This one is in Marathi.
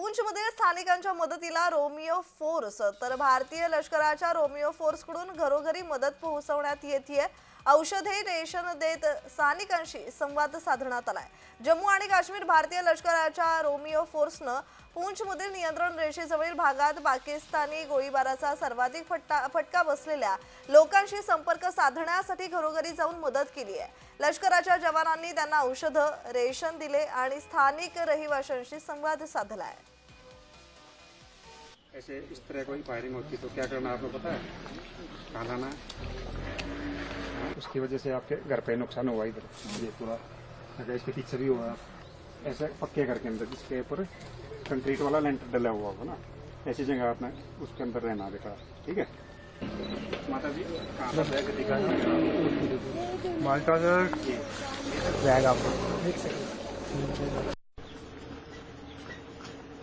पूंछमध्ये स्थानिकांच्या मदतीला रोमिओ फोर्स तर भारतीय लष्कराच्या रोमिओ फोर्सकडून घरोघरी मदत पोहोचवण्यात येते औषधे रेशन देत स्थानिकांशी संवाद साधण्यात आलाय. जम्मू आणि काश्मीर भारतीय लष्कराच्या रोमिओ फोर्सनं पूंछमधील नियंत्रण रेषेजवळील भागात पाकिस्तानी गोळीबाराचा सर्वाधिक फटका फटका बसलेल्या लोकांशी संपर्क साधण्यासाठी घरोघरी जाऊन मदत केली आहे. लष्कराच्या जवानांनी त्यांना औषधं रेशन दिले आणि स्थानिक रहिवाशांशी संवाद साधलाय. ऐसे इस तरह कोई फायरिंग होती तो क्या करना आपको पता है? कहाँ लाना है उसकी वजह से आपके घर पे नुकसान हुआ इधर। ये पूरा अगर इसके पीछे भी हुआ। ऐसे पक्के घर के अंदर जिसके ऊपर कंक्रीट वाला लेंटर डला हुआ होगा ना। ऐसी जगह आपने उसके अंदर रहना बेटा ठीक है? माता जी माल्टा बैग आपको।